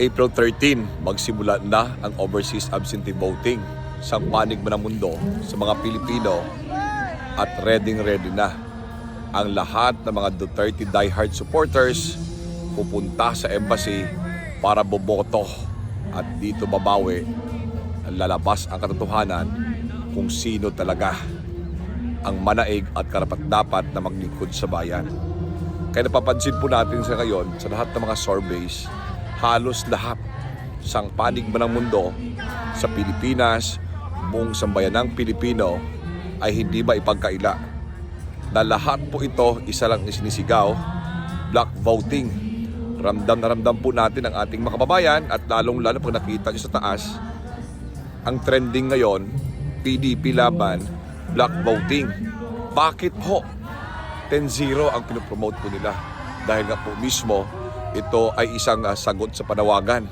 April 13, magsimula na ang overseas absentee voting. Sa panig man ng mundo sa mga Pilipino at ready ready na. Ang lahat ng mga Duterte diehard supporters pupunta sa embassy para boboto. At dito babawi lalabas ang katotohanan kung sino talaga ang manaig at karapat-dapat na maglingkod sa bayan. Kaya napapansin po natin sa ngayon sa lahat ng mga surveys, halos lahat sang panig man ng mundo sa Pilipinas, buong sambayanang Pilipino ay hindi ba ipagkaila na lahat po ito isa lang isinisigaw, black voting. Ramdam na ramdam po natin ang ating mga kababayan at lalong lalo pag nakita nyo sa taas, ang trending ngayon, PDP laban, black voting. Bakit po? 10-0 ang pinopromote po nila. Dahil nga po mismo, ito ay isang ah, sagot sa panawagan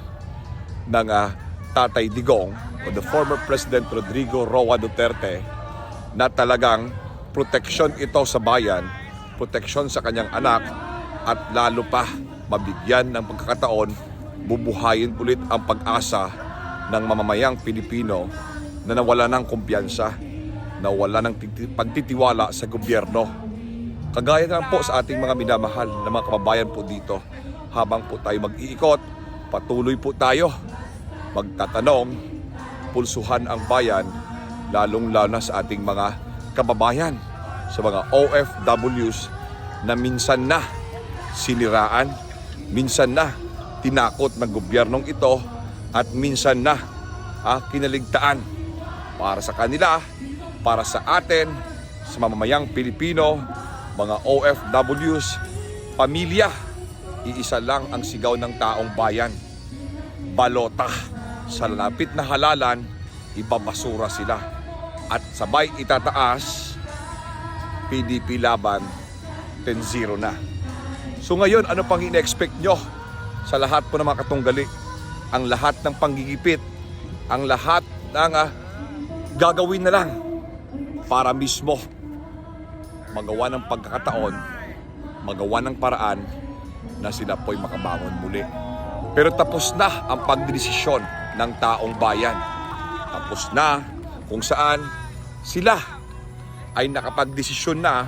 ng ah, Tatay Digong o the former President Rodrigo Roa Duterte na talagang proteksyon ito sa bayan, proteksyon sa kanyang anak at lalo pa mabigyan ng pagkakataon bubuhayin ulit ang pag-asa ng mamamayang Pilipino na nawala ng kumpiyansa, nawala ng titi- pagtitiwala sa gobyerno. Kagaya na po sa ating mga minamahal na mga kababayan po dito. Habang po tayo mag-iikot, patuloy po tayo magtatanong, pulsuhan ang bayan, lalong-lalo na sa ating mga kababayan, sa mga OFWs na minsan na siniraan, minsan na tinakot ng gobyernong ito at minsan na ah, kinaligtaan para sa kanila, para sa atin, sa mamamayang Pilipino, mga OFWs, pamilya, iisa lang ang sigaw ng taong bayan. Balota. Sa lapit na halalan, ibabasura sila. At sabay itataas, PDP laban, 10-0 na. So ngayon, ano pang ine-expect nyo sa lahat po ng mga katunggali? Ang lahat ng panggigipit, ang lahat ng ah, gagawin na lang para mismo magawa ng pagkakataon, magawa ng paraan na sila po'y makabangon muli. Pero tapos na ang pagdesisyon ng taong bayan. Tapos na kung saan sila ay nakapagdesisyon na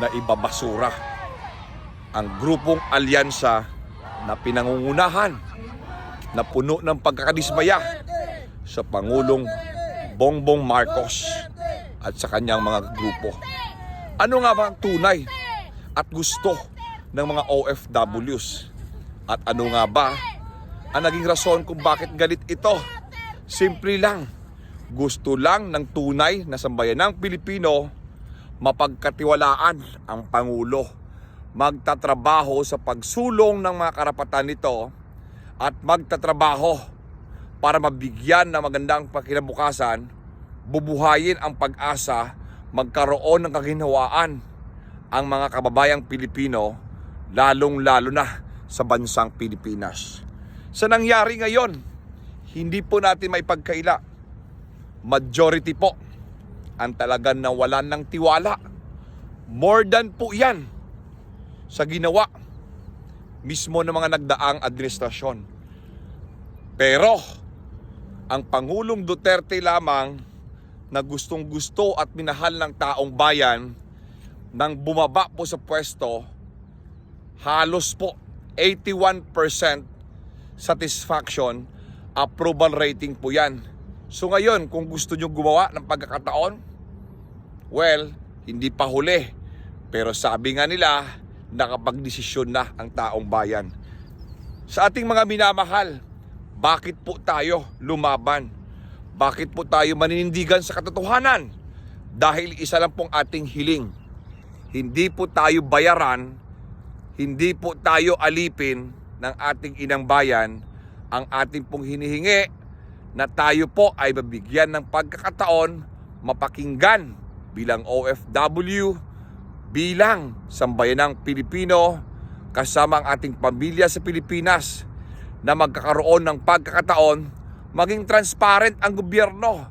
na ibabasura ang grupong alyansa na pinangungunahan na puno ng pagkakadismaya sa Pangulong Bongbong Marcos at sa kanyang mga grupo. Ano nga ba ang tunay at gusto ng mga OFWs? At ano nga ba ang naging rason kung bakit galit ito? Simple lang. Gusto lang ng tunay na sambayanang Pilipino mapagkatiwalaan ang Pangulo. Magtatrabaho sa pagsulong ng mga karapatan nito at magtatrabaho para mabigyan ng magandang pakinabukasan, bubuhayin ang pag-asa, magkaroon ng kaginhawaan ang mga kababayang Pilipino, lalong-lalo na sa bansang Pilipinas. Sa nangyari ngayon, hindi po natin may pagkaila. Majority po ang talagang nawalan ng tiwala. More than po yan sa ginawa mismo ng mga nagdaang administrasyon. Pero ang Pangulong Duterte lamang na gustong gusto at minahal ng taong bayan nang bumaba po sa pwesto, halos po 81% satisfaction, approval rating po yan. So ngayon, kung gusto nyo gumawa ng pagkakataon, well, hindi pa huli. Pero sabi nga nila, nakapagdesisyon na ang taong bayan. Sa ating mga minamahal, bakit po tayo lumaban? Bakit po tayo maninindigan sa katotohanan? Dahil isa lang pong ating hiling. Hindi po tayo bayaran, hindi po tayo alipin ng ating inang bayan. Ang ating pong hinihingi na tayo po ay mabigyan ng pagkakataon mapakinggan bilang OFW, bilang sambayanang Pilipino, kasama ang ating pamilya sa Pilipinas na magkakaroon ng pagkakataon maging transparent ang gobyerno,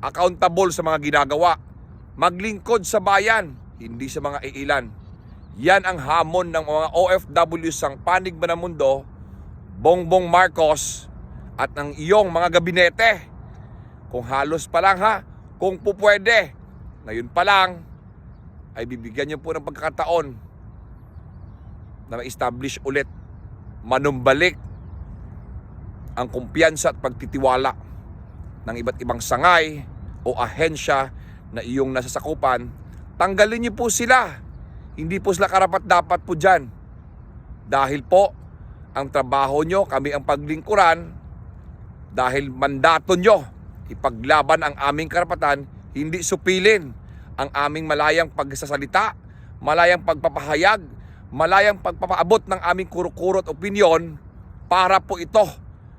accountable sa mga ginagawa, maglingkod sa bayan, hindi sa mga iilan. Yan ang hamon ng mga OFW sang panig ba ng mundo Bongbong Marcos at ng iyong mga gabinete. Kung halos pa lang ha, kung po pwede, ngayon pa lang, ay bibigyan niyo po ng pagkakataon na ma-establish ulit, manumbalik ang kumpiyansa at pagtitiwala ng iba't ibang sangay o ahensya na iyong nasasakupan, tanggalin niyo po sila. Hindi po sila karapat dapat po dyan. Dahil po, ang trabaho nyo, kami ang paglingkuran, dahil mandato nyo, ipaglaban ang aming karapatan, hindi supilin ang aming malayang pagsasalita, malayang pagpapahayag, malayang pagpapaabot ng aming kurukurot opinyon para po ito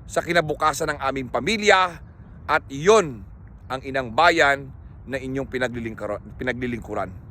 sa kinabukasan ng aming pamilya at iyon ang inang bayan na inyong pinaglilingkura- pinaglilingkuran.